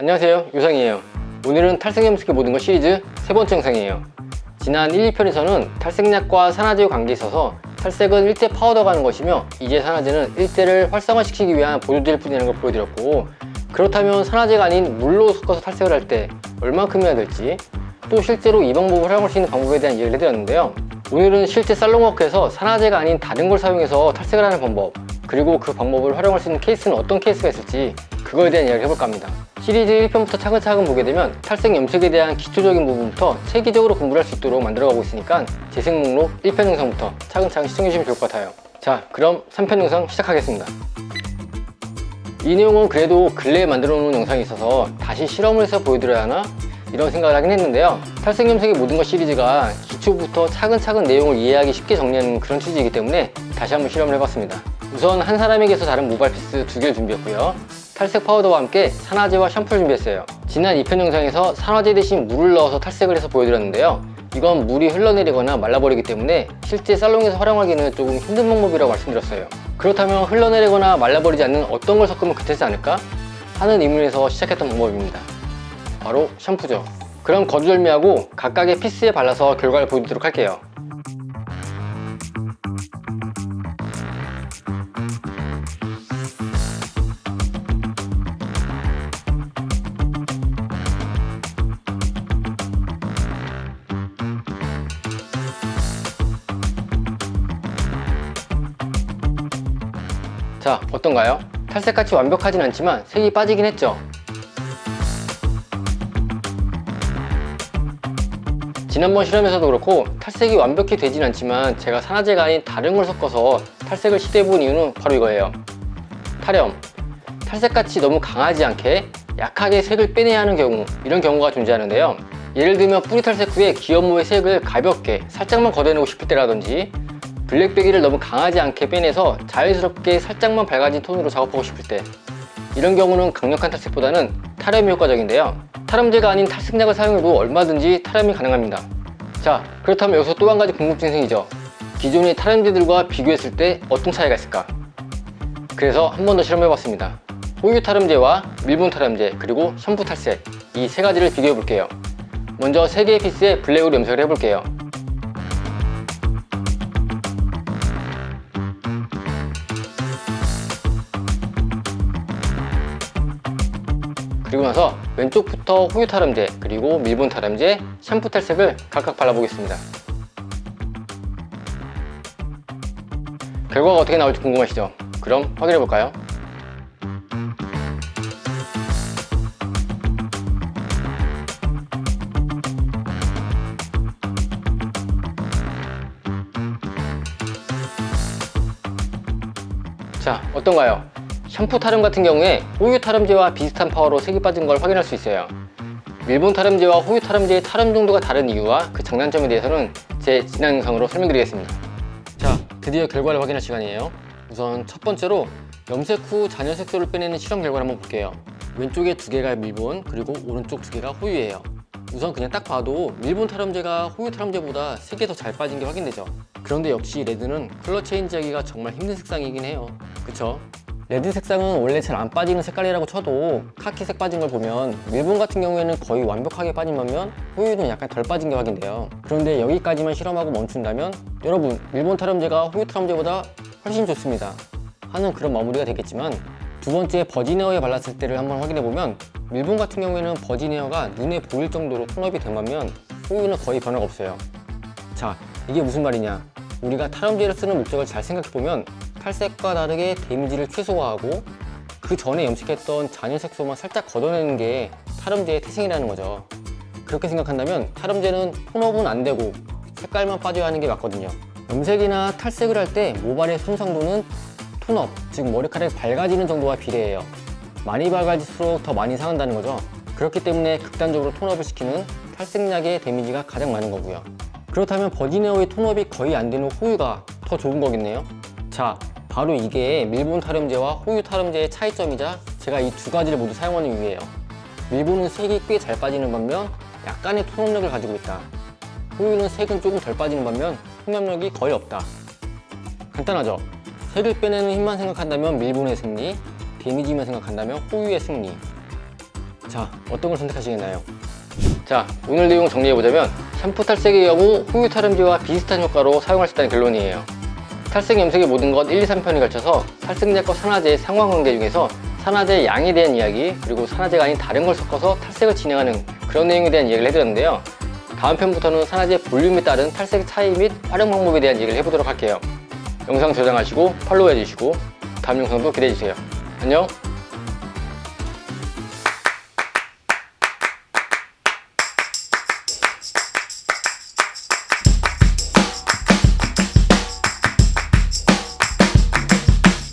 안녕하세요. 유상이에요. 오늘은 탈색 염색의 모든 것 시리즈 세 번째 영상이에요. 지난 1, 2편에서는 탈색약과 산화제의 관계에 있어서 탈색은 1대 파우더가 하는 것이며 이제 산화제는 1대를 활성화시키기 위한 보조제를 뿌리는 걸 보여드렸고 그렇다면 산화제가 아닌 물로 섞어서 탈색을 할 때 얼만큼 해야 될지 또 실제로 이 방법을 활용할 수 있는 방법에 대한 이야기를 해드렸는데요. 오늘은 실제 살롱워크에서 산화제가 아닌 다른 걸 사용해서 탈색을 하는 방법 그리고 그 방법을 활용할 수 있는 케이스는 어떤 케이스가 있을지 그거에 대한 이야기를 해볼까 합니다. 시리즈 1편부터 차근차근 보게 되면 탈색 염색에 대한 기초적인 부분부터 체계적으로 공부를 할 수 있도록 만들어가고 있으니까 재생 목록 1편 영상부터 차근차근 시청해주시면 좋을 것 같아요. 자, 그럼 3편 영상 시작하겠습니다. 이 내용은 그래도 근래에 만들어 놓은 영상이 있어서 다시 실험을 해서 보여드려야 하나? 이런 생각을 하긴 했는데요. 탈색 염색의 모든 것 시리즈가 기초부터 차근차근 내용을 이해하기 쉽게 정리하는 그런 취지이기 때문에 다시 한번 실험을 해봤습니다. 우선 한 사람에게서 다른 모발 피스 두 개를 준비했고요. 탈색 파우더와 함께 산화제와 샴푸를 준비했어요. 지난 2편 영상에서 산화제 대신 물을 넣어서 탈색을 해서 보여드렸는데요. 이건 물이 흘러내리거나 말라버리기 때문에 실제 살롱에서 활용하기는 조금 힘든 방법이라고 말씀드렸어요. 그렇다면 흘러내리거나 말라버리지 않는 어떤 걸 섞으면 괜찮지 않을까? 하는 의문에서 시작했던 방법입니다. 바로 샴푸죠. 그럼 거두절미하고 각각의 피스에 발라서 결과를 보여드리도록 할게요. 자, 어떤가요? 탈색같이 완벽하진 않지만 색이 빠지긴 했죠. 지난번 실험에서도 그렇고 탈색이 완벽히 되진 않지만 제가 산화제가 아닌 다른 걸 섞어서 탈색을 시도해 본 이유는 바로 이거예요. 탈염. 탈색같이 너무 강하지 않게 약하게 색을 빼내야 하는 경우 이런 경우가 존재하는데요. 예를 들면 뿌리 탈색 후에 기업모의 색을 가볍게 살짝만 걷어내고 싶을 때라든지 블랙베기를 너무 강하지 않게 빼내서 자연스럽게 살짝만 밝아진 톤으로 작업하고 싶을 때. 이런 경우는 강력한 탈색보다는 탈염이 효과적인데요. 탈염제가 아닌 탈색약을 사용해도 얼마든지 탈염이 가능합니다. 자 그렇다면 여기서 또 한 가지 궁금증이 생기죠. 기존의 탈염제들과 비교했을 때 어떤 차이가 있을까? 그래서 한 번 더 실험해봤습니다. 호유 탈염제와 밀분 탈염제 그리고 샴푸 탈색. 이 세 가지를 비교해 볼게요. 먼저 세 개의 피스에 블랙으로 염색을 해볼게요 그리고 나서 왼쪽부터 호유 탈염제 그리고 밀분 탈염제 샴푸 탈색을 각각 발라보겠습니다 결과가 어떻게 나올지 궁금하시죠? 그럼 확인해 볼까요? 자 어떤가요? 샴푸 탈염 같은 경우에 호유 탈염제와 비슷한 파워로 색이 빠진 걸 확인할 수 있어요. 일본 탈염제와 호유 탈염제의 탈염 정도가 다른 이유와 그 장단점에 대해서는 제 지난 영상으로 설명드리겠습니다. 자, 드디어 결과를 확인할 시간이에요. 우선 첫 번째로 염색 후 잔여 색소를 빼내는 실험 결과를 한번 볼게요. 왼쪽에 두 개가 밀본, 그리고 오른쪽 두 개가 호유예요. 우선 그냥 딱 봐도 밀본 탈염제가 호유 탈염제보다 색이 더 잘 빠진 게 확인되죠. 그런데 역시 레드는 컬러 체인지하기가 정말 힘든 색상이긴 해요. 그쵸? 레드 색상은 원래 잘 안 빠지는 색깔이라고 쳐도 카키색 빠진 걸 보면 밀본 같은 경우에는 거의 완벽하게 빠진 반면 호유는 약간 덜 빠진 게 확인돼요. 그런데 여기까지만 실험하고 멈춘다면 여러분 밀본 탈염제가 호유 탈염제보다 훨씬 좋습니다. 하는 그런 마무리가 되겠지만 두 번째 버진에어에 발랐을 때를 한번 확인해 보면 밀본 같은 경우에는 버진에어가 눈에 보일 정도로 톤업이 된 반면 호유는 거의 변화가 없어요. 자 이게 무슨 말이냐? 우리가 탈염제를 쓰는 목적을 잘 생각해 보면 탈색과 다르게 데미지를 최소화하고 그 전에 염색했던 잔여 색소만 살짝 걷어내는 게 탈염제의 태생이라는 거죠. 그렇게 생각한다면 탈염제는 톤업은 안 되고 색깔만 빠져야 하는 게 맞거든요. 염색이나 탈색을 할 때 모발의 손상도는 톤업, 즉 머리카락이 밝아지는 정도와 비례해요. 많이 밝아질수록 더 많이 상한다는 거죠. 그렇기 때문에 극단적으로 톤업을 시키는 탈색약의 데미지가 가장 많은 거고요. 그렇다면 버지네어의 톤업이 거의 안 되는 호유가 더 좋은 거겠네요. 자, 바로 이게 밀본 탈염제와 호유 탈염제의 차이점이자 제가 이 두 가지를 모두 사용하는 이유예요. 밀본은 색이 꽤 잘 빠지는 반면 약간의 톤업력을 가지고 있다. 호유는 색은 조금 덜 빠지는 반면 톤업력이 거의 없다. 간단하죠? 색을 빼내는 힘만 생각한다면 밀본의 승리, 데미지만 생각한다면 호유의 승리. 자, 어떤 걸 선택하시겠나요? 자, 오늘 내용 정리해보자면 샴푸 탈색의 경우 후유 탈음제와 비슷한 효과로 사용할 수 있다는 결론이에요. 탈색 염색의 모든 것 1, 2, 3편에 걸쳐서 탈색약과 산화제의 상관관계 중에서 산화제의 양에 대한 이야기 그리고 산화제가 아닌 다른 걸 섞어서 탈색을 진행하는 그런 내용에 대한 얘기를 해드렸는데요. 다음 편부터는 산화제 볼륨에 따른 탈색 차이 및 활용 방법에 대한 얘기를 해보도록 할게요. 영상 저장하시고 팔로우 해주시고 다음 영상도 기대해주세요. 안녕!